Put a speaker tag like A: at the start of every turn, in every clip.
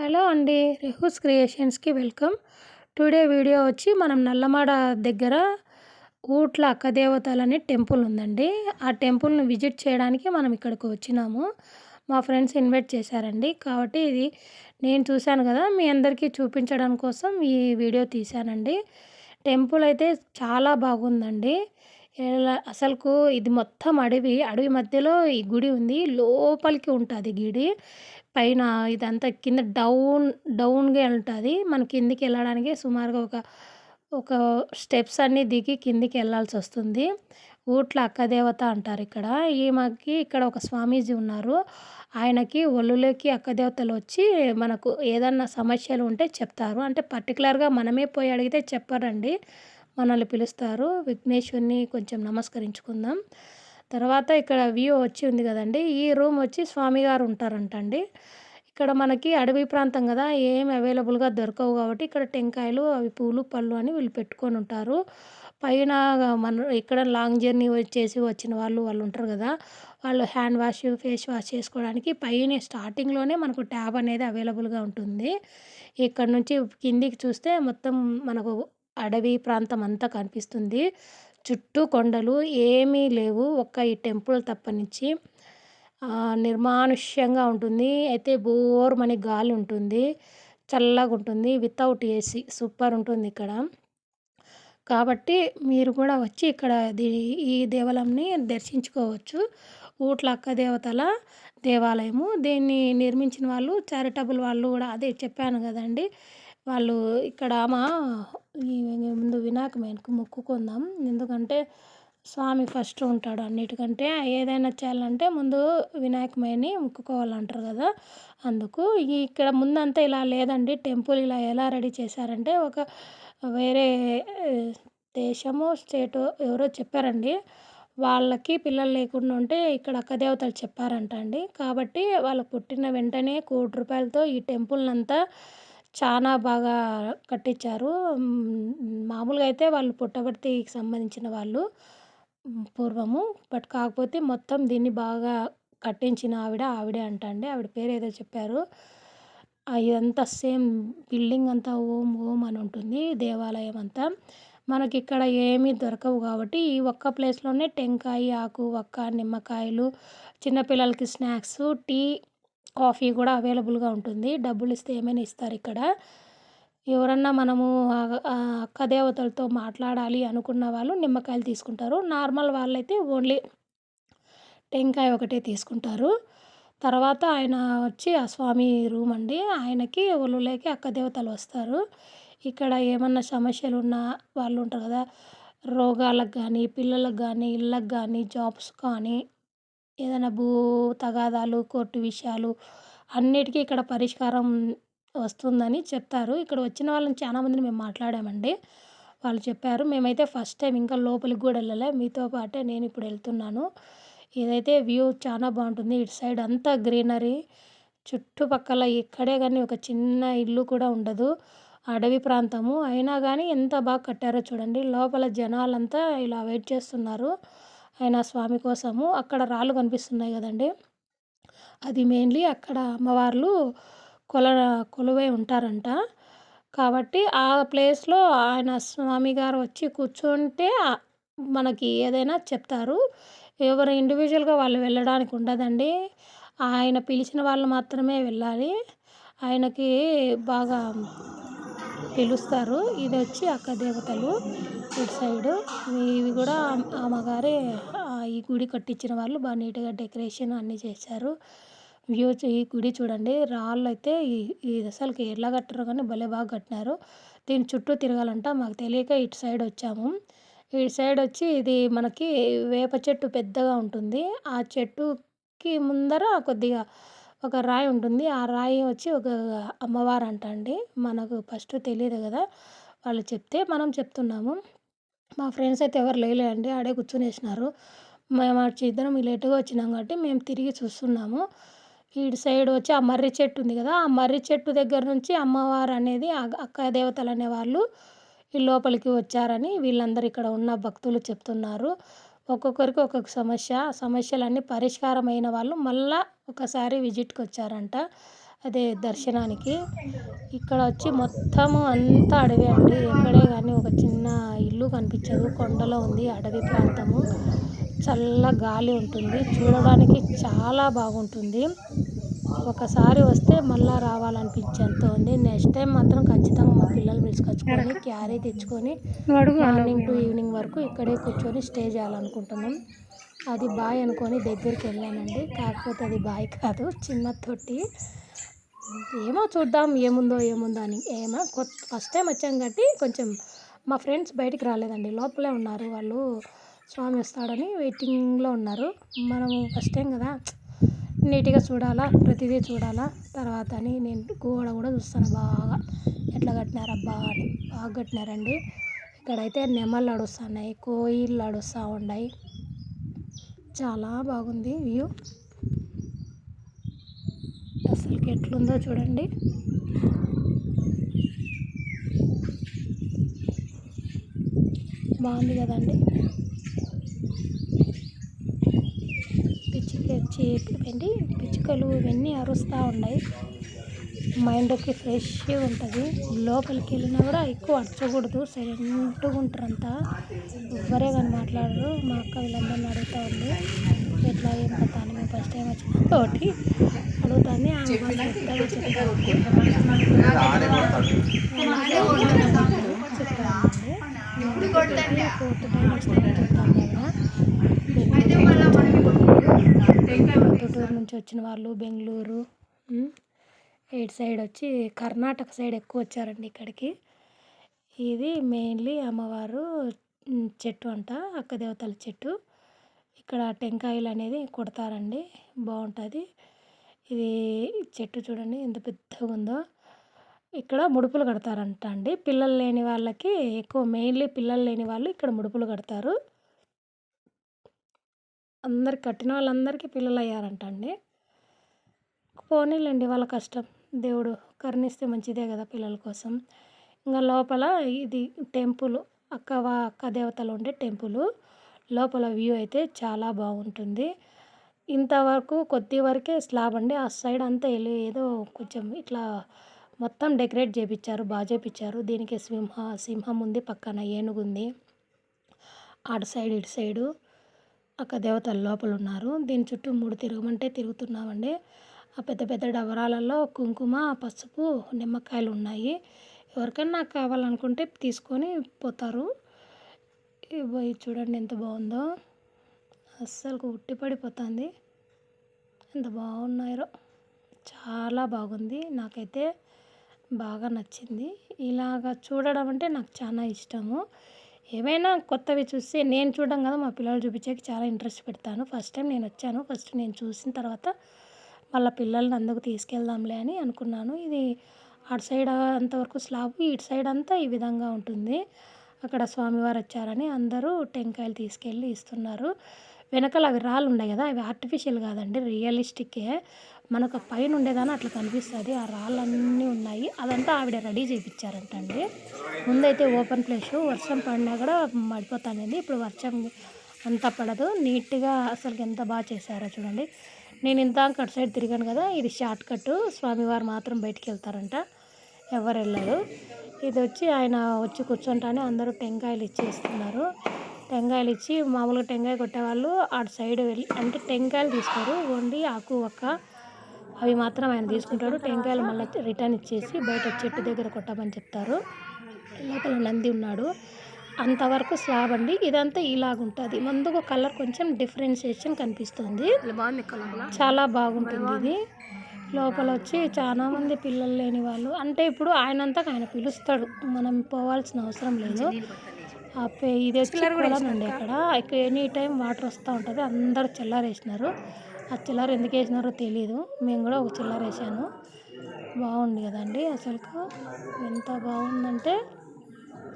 A: Hello అండి రెహూస్ క్రియేషన్స్కి వెల్కమ్. టుడే వీడియో వచ్చి మనం నల్లమాడ దగ్గర ఊట్ల అక్కదేవతలని టెంపుల్ ఉందండి. ఆ టెంపుల్ని విజిట్ చేయడానికి మనం ఇక్కడికి వచ్చినాము. మా ఫ్రెండ్స్ ఇన్వైట్ చేశారండి. కాబట్టి ఇది నేను చూశాను కదా మీ అందరికీ చూపించడం కోసం ఈ వీడియో తీశానండి. టెంపుల్ అయితే చాలా బాగుందండి. అసలుకు ఇది మొత్తం అడవి అడవి మధ్యలో ఈ గుడి ఉంది. లోపలికి ఉంటుంది గుడి. పైన ఇదంతా కింద డౌన్ డౌన్గా ఉంటుంది. మన కిందికి వెళ్ళడానికి సుమారుగా ఒక ఒక స్టెప్స్ అన్నీ దిగి కిందికి వెళ్ళాల్సి వస్తుంది. ఊట్ల అక్కదేవత అంటారు ఇక్కడ. ఈమెకి ఇక్కడ ఒక స్వామీజీ ఉన్నారు. ఆయనకి ఒళ్ళులోకి అక్కదేవతలు వచ్చి మనకు ఏదన్నా సమస్యలు ఉంటే చెప్తారు. అంటే పర్టికులర్గా మనమే పోయి అడిగితే చెప్పరండి. మనల్ని పిలుస్తారు. విఘ్నేశ్వరిని కొంచెం నమస్కరించుకుందాం. తర్వాత ఇక్కడ వ్యూ వచ్చి ఉంది కదండి. ఈ రూమ్ వచ్చి స్వామిగారు ఉంటారంటండి. ఇక్కడ మనకి అడవి ప్రాంతం కదా. ఏం అవైలబుల్గా దొరకవు కాబట్టి ఇక్కడ టెంకాయలు అవి పూలు పళ్ళు అని వీళ్ళు పెట్టుకొని ఉంటారు. పైన మన ఇక్కడ లాంగ్ జర్నీ చేసి వచ్చిన వాళ్ళు వాళ్ళు ఉంటారు కదా. వాళ్ళు హ్యాండ్ వాష్ ఫేస్ వాష్ చేసుకోవడానికి పైన స్టార్టింగ్లోనే మనకు ట్యాబ్ అనేది అవైలబుల్గా ఉంటుంది. ఇక్కడ నుంచి కిందికి చూస్తే మొత్తం మనకు అడవి ప్రాంతం అంతా కనిపిస్తుంది. చుట్టూ కొండలు ఏమీ లేవు. ఒక్క ఈ టెంపుల్ తప్పనించి నిర్మానుష్యంగా ఉంటుంది. అయితే బోర్మని గాలి ఉంటుంది. చల్లగా ఉంటుంది. Without AC. సూపర్ ఉంటుంది ఇక్కడ. కాబట్టి మీరు కూడా వచ్చి ఇక్కడ ఈ దేవాలయంని దర్శించుకోవచ్చు. ఊట్ల అక్క దేవతల దేవాలయము. దీన్ని నిర్మించిన వాళ్ళు చారిటబుల్ వాళ్ళు కూడా అదే చెప్పాను కదండి. వాళ్ళు ఇక్కడ మా ముందు వినాయక మొక్కుకుందాం ఎందుకంటే స్వామి ఫస్ట్ ఉంటాడు అన్నిటికంటే. ఏదైనా చేయాలంటే ముందు వినాయకమయ్యని ముక్కుకోవాలంటారు కదా. అందుకు ఇక్కడ ముందంతా ఇలా లేదండి. టెంపుల్ ఇలా ఎలా రెడీ చేశారంటే ఒక వేరే దేశము స్టేటో ఎవరో చెప్పారండి. వాళ్ళకి పిల్లలు లేకుండా ఉంటే ఇక్కడ అక్కదేవతలు చెప్పారంట అండి కాబట్టి వాళ్ళు పుట్టిన వెంటనే కోటి రూపాయలతో ఈ టెంపుల్నంతా చాలా బాగా కట్టించారు. మామూలుగా అయితే వాళ్ళు పుట్టపర్తికి సంబంధించిన వాళ్ళు పూర్వము. బట్ కాకపోతే మొత్తం దీన్ని బాగా కట్టించిన ఆవిడ ఆవిడే అంటండి ఆవిడ పేరు ఏదో చెప్పారు. ఇదంతా సేమ్ బిల్డింగ్ అంతా ఓం ఓం అని ఉంటుంది దేవాలయం అంతా. మనకి ఇక్కడ ఏమీ దొరకవు కాబట్టి ఈ ఒక్క ప్లేస్లోనే టెంకాయ ఆకు ఒక్క నిమ్మకాయలు చిన్నపిల్లలకి స్నాక్స్ టీ కాఫీ కూడా అవైలబుల్గా ఉంటుంది. డబ్బులు ఇస్తే ఏమైనా ఇస్తారు ఇక్కడ. ఎవరన్నా మనము అక్క దేవతలతో మాట్లాడాలి అనుకున్న వాళ్ళు నిమ్మకాయలు తీసుకుంటారు. నార్మల్ వాళ్ళైతే ఓన్లీ టెంకాయ ఒకటే తీసుకుంటారు. తర్వాత ఆయన వచ్చి ఆ స్వామి రూమ్ అండి. ఆయనకి ఒళ్ళులోకి అక్క దేవతలు వస్తారు. ఇక్కడ ఏమన్నా సమస్యలు ఉన్నా వాళ్ళు ఉంటారు కదా రోగాలకు కానీ పిల్లలకు కానీ ఇళ్ళకు కానీ జాబ్స్ కానీ ఏదైనా భూ తగాదాలు కోర్టు విషయాలు అన్నిటికీ ఇక్కడ పరిష్కారం వస్తుందని చెప్తారు. ఇక్కడ వచ్చిన వాళ్ళని చాలా మందిని మేము మాట్లాడామండి. వాళ్ళు చెప్పారు మేమైతే ఫస్ట్ టైం ఇంకా లోపలికి కూడా వెళ్ళలే. మీతో పాటే నేను ఇప్పుడు వెళ్తున్నాను. ఇదైతే వ్యూ చాలా బాగుంటుంది. ఇటు సైడ్ అంతా గ్రీనరీ. చుట్టుపక్కల ఇక్కడే కానీ ఒక చిన్న ఇల్లు కూడా ఉండదు. అడవి ప్రాంతము. అయినా కానీ ఎంత బాగా కట్టారో చూడండి. లోపల జనాలంతా ఇలా వెయిట్ చేస్తున్నారు. ఆయన స్వామి కోసము అక్కడ రాళ్ళు కనిపిస్తున్నాయి కదండి. అది మెయిన్లీ అక్కడ అమ్మవార్లు కొల కొలువై ఉంటారంట. కాబట్టి ఆ ప్లేస్లో ఆయన స్వామి గారు వచ్చి కూర్చుంటే మనకి ఏదైనా చెప్తారు. ఎవరు ఇండివిజువల్గా వాళ్ళు వెళ్ళడానికి ఉండదండి. ఆయన పిలిచిన వాళ్ళు మాత్రమే వెళ్ళాలి. ఆయనకి బాగా పిలుస్తారు. ఇది వచ్చి అక్క దేవతలు. ఇటు సైడు ఇవి కూడా అమ్మగారే ఈ గుడి కట్టించిన వాళ్ళు బాగా నీట్గా డెకరేషన్ అన్నీ చేశారు. వ్యూ ఈ గుడి చూడండి రాళ్ళు అయితే ఈ అసలుకి ఎలా కట్టారో కానీ భలే బాగా కట్టినారు. దీని చుట్టూ తిరగాలంట మాకు తెలియక ఇటు సైడ్ వచ్చాము. ఇటు సైడ్ వచ్చి ఇది మనకి వేప చెట్టు పెద్దగా ఉంటుంది. ఆ చెట్టుకి ముందర కొద్దిగా ఒక రాయి ఉంటుంది. ఆ రాయి వచ్చి ఒక అమ్మవారు అంట అండి. మనకు ఫస్ట్ తెలియదు కదా వాళ్ళు చెప్తే మనం చెప్తున్నాము. మా ఫ్రెండ్స్ అయితే ఎవరు లేలేదండి ఆడే కూర్చునేసినారు మేము అటు ఇద్దరం లేటుగా వచ్చినాం కాబట్టి మేము తిరిగి చూస్తున్నాము. ఇటు సైడ్ వచ్చి ఆ మర్రి చెట్టు ఉంది కదా ఆ మర్రి చెట్టు దగ్గర నుంచి అమ్మవారు అనేది అక్క దేవతలు అనేవాళ్ళు ఈ లోపలికి వచ్చారని వీళ్ళందరూ ఇక్కడ ఉన్న భక్తులు చెప్తున్నారు. ఒక్కొక్కరికి ఒక్కొక్క సమస్య సమస్యలన్నీ పరిష్కారమైన వాళ్ళు మళ్ళా ఒకసారి విజిట్కి వచ్చారంట. అదే దర్శనానికి. ఇక్కడ వచ్చి మొత్తము అంతా అడవి అండి. ఎక్కడే కానీ ఒక చిన్న ఇల్లు కనిపించదు. కొండలో ఉంది అడవి ప్రాంతము. చల్ల గాలి ఉంటుంది. చూడడానికి చాలా బాగుంటుంది. ఒకసారి వస్తే మళ్ళీ రావాలనిపించేంత ఉంది. నెక్స్ట్ టైం మాత్రం ఖచ్చితంగా మా పిల్లలు పిలుచుకొచ్చుకొని క్యారీ తెచ్చుకొని మార్నింగ్ టు ఈవినింగ్ వరకు ఇక్కడే కూర్చొని స్టే చేయాలనుకుంటున్నాం. అది బాయ్ అనుకొని దగ్గరికి వెళ్ళానండి. కాకపోతే అది బాయ్ కాదు. చిన్న తొట్టి. ఏమో చూద్దాం ఏముందో ఏముందో అని. ఏమో కొత్త ఫస్ట్ టైం వచ్చాం కాబట్టి కొంచెం మా ఫ్రెండ్స్ బయటికి రాలేదండి. లోపలే ఉన్నారు వాళ్ళు. స్వామి వస్తాడని వెయిటింగ్లో ఉన్నారు. మనము ఫస్ట్ టైం కదా. నీట్గా చూడాలా ప్రతిదీ చూడాలా? తర్వాత అని నేను గోడ కూడా చూస్తాను బాగా. ఎట్లా కట్టినారు అబ్బా అని. బాగా కట్టినారండి. ఇక్కడైతే నెమళ్ళు అడుస్తున్నాయి కోయిళ్ళు అడుస్తూ ఉన్నాయి. చాలా బాగుంది వ్యూ. ఎట్లుందో చూడండి. బాగుంది కదండి. పిచ్చుకలు వచ్చి ఏంటి పిచ్చుకలు ఇవన్నీ అరుస్తూ ఉన్నాయి. మైండ్కి ఫ్రెష్గా ఉంటుంది. లోపలికి వెళ్ళినా కూడా ఎక్కువ అరచకూడదు. సైలెంట్గా ఉంటారు అంతా ఎవ్వరే కానీ మాట్లాడరు. మా అక్క వీళ్ళందరిని అడుగుతూ ఉంది. ఎట్లా ఏం కథ అని మేము ఫస్ట్ టైం వచ్చిన కాబట్టి అడుగుతాను ఆమె బాగా పెద్దగా చెప్తాను ఫోర్త్ టైం వచ్చిన చెప్తాను కదా. పొద్దుటూరు నుంచి వచ్చిన వాళ్ళు బెంగళూరు ఎయిట్ సైడ్ వచ్చి కర్ణాటక సైడ్ ఎక్కువ వచ్చారండి ఇక్కడికి. ఇది మెయిన్లీ అమ్మవారు చెట్టు అంట అక్క దేవతల చెట్టు. ఇక్కడ టెంకాయలు అనేది కొడతారండి. బాగుంటుంది ఇది చెట్టు చూడండి ఎంత పెద్దగా ఉందో. ఇక్కడ ముడుపులు కడతారంట అండి. పిల్లలు లేని వాళ్ళకి ఎక్కువ మెయిన్లీ పిల్లలు లేని వాళ్ళు ఇక్కడ ముడుపులు కడతారు. అందరికి కట్టిన వాళ్ళందరికీ పిల్లలు అయ్యారంట అండి. పోనీలేండి వాళ్ళ కష్టం. దేవుడు కరుణిస్తే మంచిదే కదా పిల్లల కోసం. ఇంకా లోపల ఇది టెంపుల్. అక్క వా- అక్క దేవతలు ఉండే టెంపుల్. లోపల వ్యూ అయితే చాలా బాగుంటుంది. ఇంతవరకు కొద్ది వరకే స్లాబ్ అండి. ఆ సైడ్ అంతా వెళ్ళి ఏదో కొంచెం ఇట్లా మొత్తం డెకరేట్ చేపించారు బాగా చేపించారు దీనికి సింహ సింహం ఉంది పక్కన ఏనుగు ఉంది. అటు సైడ్ ఇటు సైడు అక్క దేవతలు లోపల ఉన్నారు. దీని చుట్టూ మూడు తిరగమంటే తిరుగుతున్నామండి. ఆ పెద్ద పెద్ద డబరాలలో కుంకుమ పసుపు నిమ్మకాయలు ఉన్నాయి. ఎవరికైనా కావాలనుకుంటే తీసుకొని పోతారు. ఇవ్వ చూడండి ఎంత బాగుందో. అస్సలు ఉట్టి పడిపోతుంది. ఎంత బాగున్నాయో. చాలా బాగుంది. నాకైతే బాగా నచ్చింది. ఇలాగ చూడడం అంటే నాకు చాలా ఇష్టము. ఏమైనా కొత్తవి చూస్తే నేను చూడడం కదా మా పిల్లలు చూపించేకి చాలా ఇంట్రెస్ట్ పెడతాను. ఫస్ట్ టైం నేను వచ్చాను. ఫస్ట్ నేను చూసిన తర్వాత వాళ్ళ పిల్లల్ని అందుకు తీసుకెళ్దాంలే అని అనుకున్నాను. ఇది అటు సైడ్ అంతవరకు స్లాబ్ ఇటు సైడ్ అంతా ఈ విధంగా ఉంటుంది. అక్కడ స్వామివారు వచ్చారని అందరూ టెంకాయలు తీసుకెళ్ళి ఇస్తున్నారు. వెనకాల అవి రాళ్ళు ఉన్నాయి కదా అవి ఆర్టిఫిషియల్ కాదండి రియలిస్టిక్కే మనకు పైన ఉండేదాన్ని అట్లా కనిపిస్తుంది. ఆ రాళ్ళన్నీ ఉన్నాయి. అదంతా ఆవిడ రెడీ చేయించారంట అండి ముందైతే ఓపెన్ ప్లేస్ వర్షం పడినా కూడా మడిపోతానండి ఇప్పుడు వర్షం అంతా పడదు. నీట్గా అసలు ఎంత బాగా చేశారో చూడండి. నేను ఇంత అటు సైడ్ తిరిగాను కదా ఇది షార్ట్ కట్ స్వామివారు మాత్రం బయటికి వెళ్తారంట. ఎవరు వెళ్ళరు. ఇది వచ్చి ఆయన వచ్చి కూర్చుంటానే అందరూ టెంకాయలు ఇచ్చేస్తున్నారు. టెంకాయలు ఇచ్చి మామూలుగా టెంకాయ కొట్టేవాళ్ళు అటు సైడ్ వెళ్ళి అంటే టెంకాయలు తీసుకోరు. ఓన్లీ ఆకు ఒక్క అవి మాత్రం ఆయన తీసుకుంటాడు. టెంకాయలు మళ్ళీ రిటర్న్ ఇచ్చేసి బయట చెట్టు దగ్గర కొట్టమని చెప్తారు. లోపల నంది ఉన్నాడు. అంతవరకు స్లాబ్ అండి. ఇదంతా ఇలాగుంటుంది ముందుకు కలర్ కొంచెం డిఫరెన్షియేషన్ కనిపిస్తుంది. చాలా బాగుంటుంది ఇది. లోపల వచ్చి చాలా మంది పిల్లలు లేని వాళ్ళు. అంటే ఇప్పుడు ఆయనంతా ఆయన పిలుస్తాడు. మనం పోవాల్సిన అవసరం లేదు. ఆ పే ఇది వచ్చి కొలం అండి అక్కడ. ఇక్కడ ఎనీ టైం వాటర్ వస్తూ ఉంటుంది. అందరు చిల్లర వేసినారు. ఆ చిల్లర ఎందుకు వేసినారో తెలియదు మేము కూడా ఒక చిల్లర వేసాను. బాగుంది కదండి అసలుకు. ఎంత బాగుందంటే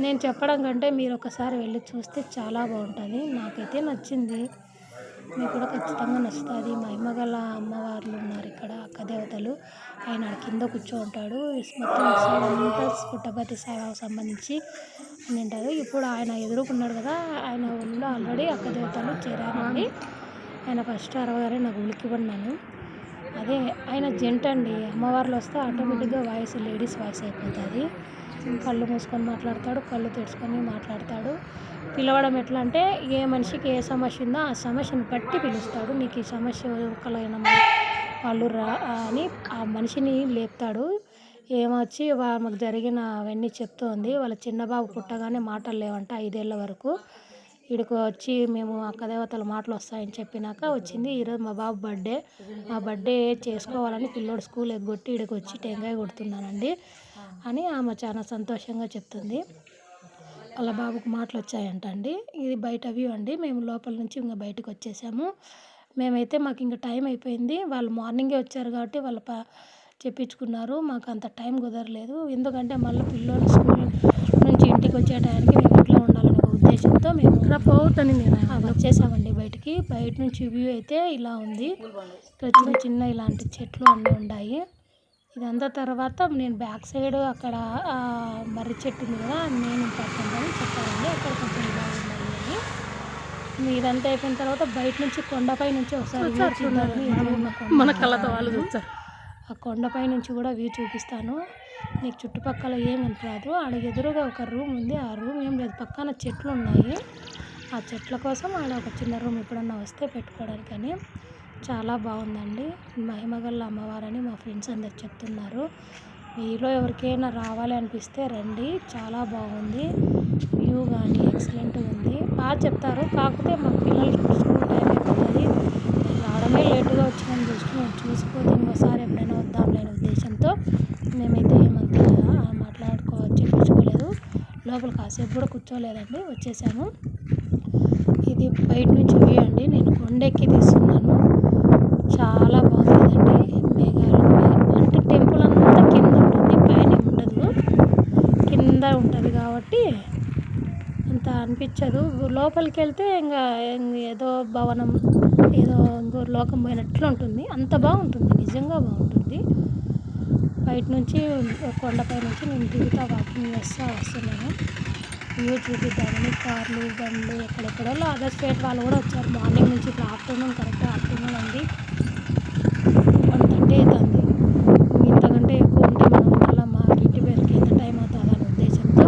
A: నేను చెప్పడం కంటే మీరు ఒకసారి వెళ్ళి చూస్తే చాలా బాగుంటుంది. నాకైతే నచ్చింది. మీకు కూడా ఖచ్చితంగా నచ్చుతుంది. మహిమగల అమ్మవార్లు ఉన్నారు ఇక్కడ అక్కదేవతలు. ఆయన కింద కూర్చో ఉంటాడు మొత్తం సైడ్ అంతా సంబంధించి అని ఉంటారు ఇప్పుడు ఆయన ఎదురుకున్నాడు కదా ఆయన ఊళ్ళో ఆల్రెడీ అక్కదేవతలు చేరారండి ఆయన ఫస్ట్ అరవగానే నాకు ఉలికి పడినాను. అదే ఆయన జెంట్ అండి. అమ్మవార్లు వస్తే ఆటోమేటిక్గా వాయిస్ లేడీస్ వాయిస్ అయిపోతుంది. కళ్ళు మూసుకొని మాట్లాడతాడు కళ్ళు తెరుచుకొని మాట్లాడతాడు. పిలవడం ఎట్లా అంటే ఏ మనిషికి ఏ సమస్య ఉందో ఆ సమస్యను బట్టి పిలుస్తాడు. నీకు ఈ సమస్య ఒకలైన వాళ్ళు రా అని ఆ మనిషిని లేపుతాడు. ఏమొచ్చి మాకు జరిగిన అవన్నీ చెప్తోంది. వాళ్ళ చిన్న బాబు పుట్టగానే మాటలు లేవంట ఐదేళ్ళ వరకు. ఇక్కడికి వచ్చి మేము అక్క దేవతల మాటలు వస్తాయని చెప్పినాక వచ్చింది. ఈరోజు మా బాబు బర్త్డే. మా బర్త్డే చేసుకోవాలని పిల్లోడు స్కూల్ ఎగ్గొట్టి ఇక్కడికి వచ్చి టెంకాయ కొడుతున్నానండి అని ఆమె చాలా సంతోషంగా చెప్తుంది. వాళ్ళ బాబుకు మాటలు వచ్చాయంట అండి ఇది బయట వ్యూ అండి. మేము లోపల నుంచి ఇంకా బయటకు వచ్చేసాము. మేమైతే మాకు ఇంకా టైం అయిపోయింది. వాళ్ళు మార్నింగే వచ్చారు కాబట్టి వాళ్ళ ప చెప్పించుకున్నారు. మాకు అంత టైం కుదరలేదు. ఎందుకంటే మళ్ళీ పిల్లలు స్కూల్ నుంచి ఇంటికి వచ్చే టైంకి మేము ఇంట్లో ఉండాలని ఉద్దేశంతో మేము పోవద్దని నేను వచ్చేసామండి బయటికి. బయట నుంచి వ్యూ అయితే ఇలా ఉంది. ఇక్కడ చిన్న చిన్న ఇలాంటి చెట్లు అన్నీ ఉన్నాయి ఇదంతా తర్వాత నేను బ్యాక్ సైడ్ అక్కడ మర్రి చెట్టు ఉంది కదా నేను ఇంపార్టెంట్ అని చెప్పారండి. అక్కడ కొంచెం ఇలా ఉన్నాయి అని ఇదంతా అయిపోయిన తర్వాత బయట నుంచి కొండపై నుంచి ఒకసారి
B: మన కళ్ళతో వాళ్ళు చూస్తారు.
A: ఆ కొండపై నుంచి కూడా వ్యూ చూపిస్తాను. నీకు చుట్టుపక్కల ఏం రాదు. ఆడ ఎదురుగా ఒక రూమ్ ఉంది. ఆ రూమ్ ఏం లేదు. పక్కన చెట్లు ఉన్నాయి ఆ చెట్ల కోసం ఆడ ఒక చిన్న రూమ్ ఎప్పుడన్నా వస్తే పెట్టుకోవడానికని. చాలా బాగుందండి. మహిమగల్ల అమ్మవారని మా ఫ్రెండ్స్ అందరు చెప్తున్నారు. మీలో ఎవరికైనా రావాలి అనిపిస్తే రండి. చాలా బాగుంది. వ్యూ కానీ ఎక్సలెంట్ ఉంది. బాగా చెప్తారు. కాకపోతే మా పిల్లలకి స్కూల్ టైం అయిపోతుంది. రావడమే లేటుగా వచ్చినాం జస్ట్ మేము చూసిపోతే ఇంకోసారి ఎప్పుడైనా వద్దాం లేని ఉద్దేశంతో మేమైతే లోపల కాసేపు కూడా కూర్చోలేదండి వచ్చేసాము ఇది బయట నుంచి వ్యూ అండి నేను కొండెక్కి తీస్తున్నాను. చాలా బాగుందండి మేఘాలు అంటే టెంపుల్ అంతా కింద ఉంటుంది పైన ఉండదు. కింద ఉంటుంది కాబట్టి అంత అనిపించదు. లోపలికి వెళ్తే ఇంకా ఏదో భవనం ఏదో ఇంకో లోకం పోయినట్లు ఉంటుంది. అంత బాగుంటుంది నిజంగా బాగుంటుంది. బయట నుంచి కొండపై నుంచి నేను దిగుతా వాకింగ్ చేస్తూ వస్తున్నాను. వ్యూ చూపిద్దామని కార్లు బండ్లు ఎక్కడెక్కడో అదర్ స్టేట్ వాళ్ళు కూడా వచ్చారు. మార్నింగ్ నుంచి ఇప్పుడు ఆఫ్టర్నూన్ కరెక్ట్ ఆఫ్టర్నూన్ అండి. వన్ థర్టీ అవుతుంది. ఇంతకంటే ఎక్కువ ఉంటే మనం మళ్ళీ మా ఇంటి పేరుకి ఎంత టైం అవుతుంది అనే ఉద్దేశంతో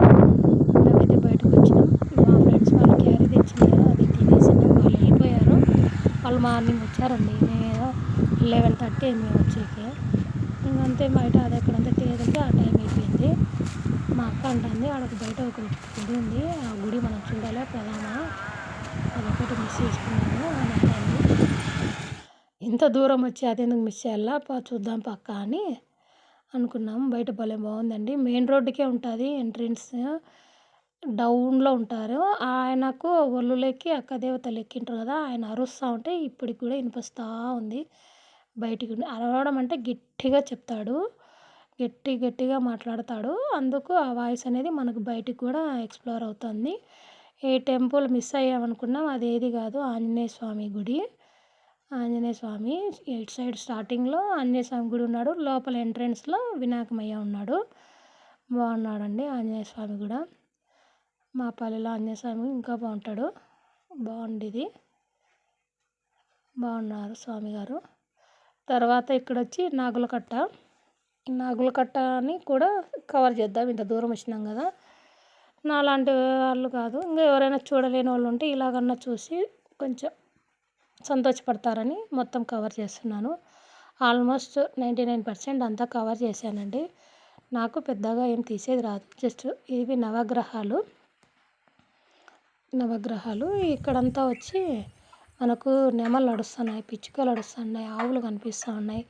A: మేమైతే బయటకు వచ్చినాం. మా ఫ్రెండ్స్ వాళ్ళు క్యారీ తెచ్చినారు. అది తినేసి వాళ్ళు వెళ్ళిపోయారు. వాళ్ళు మార్నింగ్ వచ్చారండి. నేను లెవెన్ థర్టీ అయింది మేము వచ్చేకి ఇంకంతే బయట అది ఎక్కడంతా తేదంటే ఆ టైం మా అక్క అంటుంది ఆడొక బయట ఒక గుడి ఉంది ఆ గుడి మనం చూడాలి ప్రధాన? అదొకటి మిస్ చేసుకున్నాము అని అంటుంది. ఇంత దూరం వచ్చి అదెందుకు మిస్ చేయాలా? చూద్దాం పక్క అని అనుకున్నాం. బయట భలే బాగుందండి. మెయిన్ రోడ్డుకే ఉంటుంది ఎంట్రన్స్. డౌన్లో ఉంటారు. ఆయనకు ఒళ్ళులోకి అక్క దేవతలు ఎక్కింటారు కదా ఆయన అరుస్తూ ఉంటే ఇప్పటికి కూడా వినిపిస్తూ ఉంది. బయటికి అరవడం అంటే గట్టిగా చెప్తాడు. గట్టి గట్టిగా మాట్లాడతాడు. అందుకు ఆ వాయిస్ అనేది మనకు బయటికి కూడా ఎక్స్ప్లోర్ అవుతుంది. ఏ టెంపుల్ మిస్ అయ్యామనుకున్నాం అది ఏది కాదు ఆంజనేయ స్వామి గుడి. ఆంజనేయ స్వామి ఇటు సైడ్ స్టార్టింగ్లో ఆంజనేయ స్వామి గుడి ఉన్నాడు. లోపల ఎంట్రన్స్లో వినాయకమయ్య ఉన్నాడు. బాగున్నాడండి ఆంజనేయ స్వామి కూడా. మా పల్లెలో ఆంజనేయ స్వామి ఇంకా బాగుంటాడు. బాగుండేది. బాగున్నారు స్వామి గారు తర్వాత ఇక్కడ వచ్చి నాగులకట్ట. నాగులకట్ట అని కూడా కవర్ చేద్దాం ఇంత దూరం వచ్చినాం కదా. నా లాంటి వాళ్ళు కాదు. ఇంకా ఎవరైనా చూడలేని వాళ్ళు ఉంటే ఇలాగన్నా చూసి కొంచెం సంతోషపడతారని మొత్తం కవర్ చేస్తున్నాను. ఆల్మోస్ట్ నైంటీ నైన్ పర్సెంట్ అంతా కవర్ చేశానండి. నాకు పెద్దగా ఏం తీసేది రాదు. జస్ట్ ఇవి నవగ్రహాలు. నవగ్రహాలు. ఇక్కడంతా వచ్చి మనకు నెమలు నడుస్తున్నాయి పిచ్చుకలు నడుస్తున్నాయి ఆవులు కనిపిస్తూ ఉన్నాయి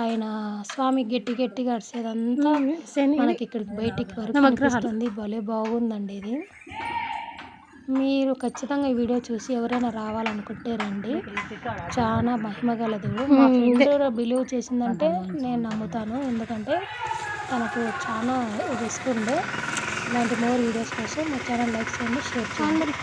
A: ఆయన స్వామి గట్టి గట్టిగా అరిసేదంతా మనకి ఇక్కడికి బయటికి వరకు కనిపిస్తుంది. భలే బాగుందండి ఇది. మీరు ఖచ్చితంగా ఈ వీడియో చూసి ఎవరైనా రావాలనుకుంటే రండి. చాలా మహిమగల దేవుడు మా ఫ్రెండ్ బిలీవ్ చేసిందంటే నేను నమ్ముతాను. ఎందుకంటే తనకు చాలా రిస్క్ ఉండే ఇలాంటి మోర్ వీడియోస్ కోసం మా ఛానల్ లైక్ చేయండి షేర్ చేయండి.